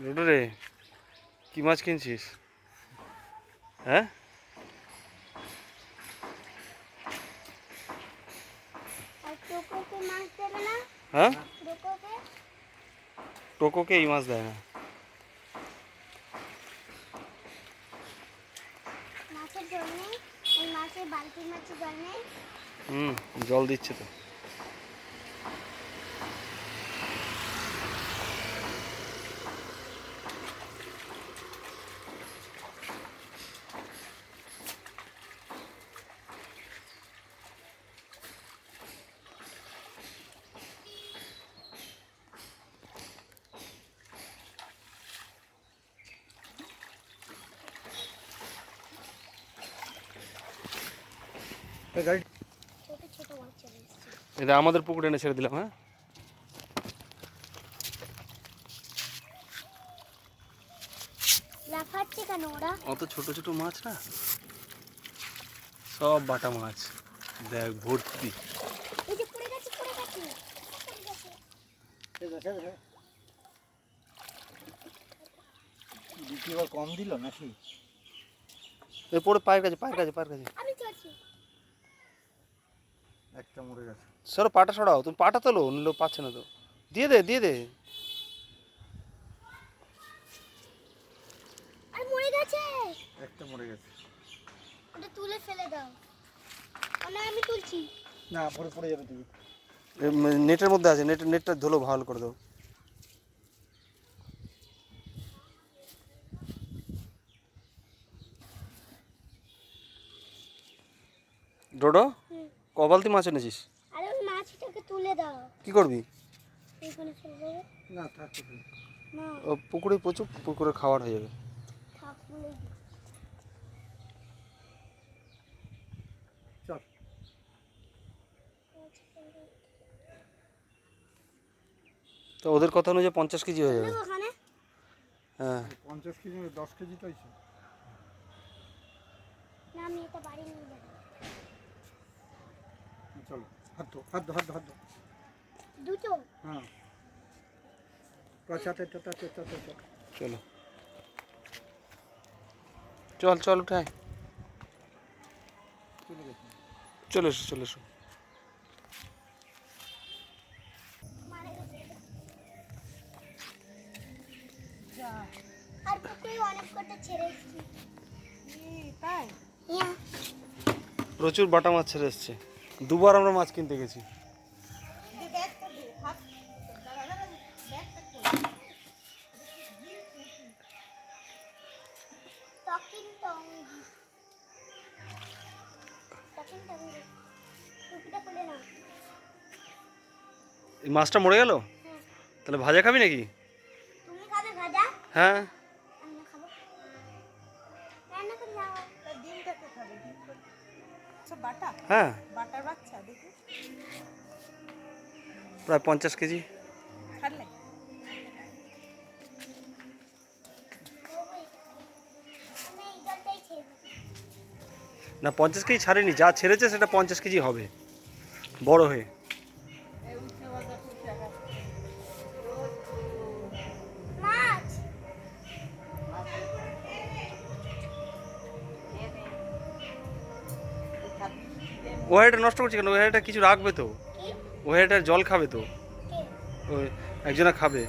রোডো রে? কি মাছ কিনছিস? হ্যাঁ? হ্যাঁ? টোকোকে? এই মাছ দেয় না। হুম জল দিচ্ছে তো। ছোট ছোট মাছ চলে এসছে এটা আমাদের পুকুরে এনে ছেড়ে দিলাম হ্যাঁ? অত ছোট ছোট মাছ না? সব বাটা মাছ। দেখ ভর্তি। কম দিল নাকি? এ পড়ে পায়ের কাছে পায়ের কাছে পায়ের কাছে। একটা মরে গেছে। সরো পাটা সরাও তুমি পাটা তোলো নিলো পাচ্ছে না তো। দিয়ে দে দিয়ে দে। আর মরে গেছে। একটা মরে গেছে। ওটা তুলে ফেলে দাও। না আমি তুলছি। না পরে পড়ে যাবে তুমি নেটের মধ্যে আছে নেট নেটটা ধুলো ভালো করে দাও ডোডো। কবালতি মাছ এনেছিস? আরে ওই মাছটাকে তুলে দাও। কি করবি? এখানে না থাক না। ও পুকুরে প্রচুর পুকুরে খাবার হয়ে যাবে। থাক চল। তো ওদের কথা অনুযায়ী পঞ্চাশ কেজি হয়ে যাবে। হ্যাঁ। পঞ্চাশ কেজি দশ কেজি তো না আমি এটা বাড়ি নিয়ে যাব চলো হাত ধো হাত ধো হাত ধো হাত ধো। দুটো। হ্যাঁ। চাতে চাতে চাতে চাতে চলো। চল চল উঠায় চলে এসো চলে এসো। আর পুকুরে অনেক কটা ছেড়ে এসেছি। তাই? প্রচুর বাটা মাছ ছেড়ে এসছে। দুবার আমরা মাছ কিনতে গেছি। মাছটা মরে গেল? হ্যাঁ। তাহলে ভাজা খাবি নাকি? হ্যাঁ। হ্যাঁ। প্রায় পঞ্চাশ কেজি। না পঞ্চাশ কেজি ছাড়েনি যা ছেড়েছে সেটা পঞ্চাশ কেজি হবে বড় হয়ে। ও হাঁড়িটা নষ্ট করছে কেন? ও হাঁড়িটা কিছু রাখবে তো? কি ও হাঁড়িটার জল খাবে তো? একজনা খাবে।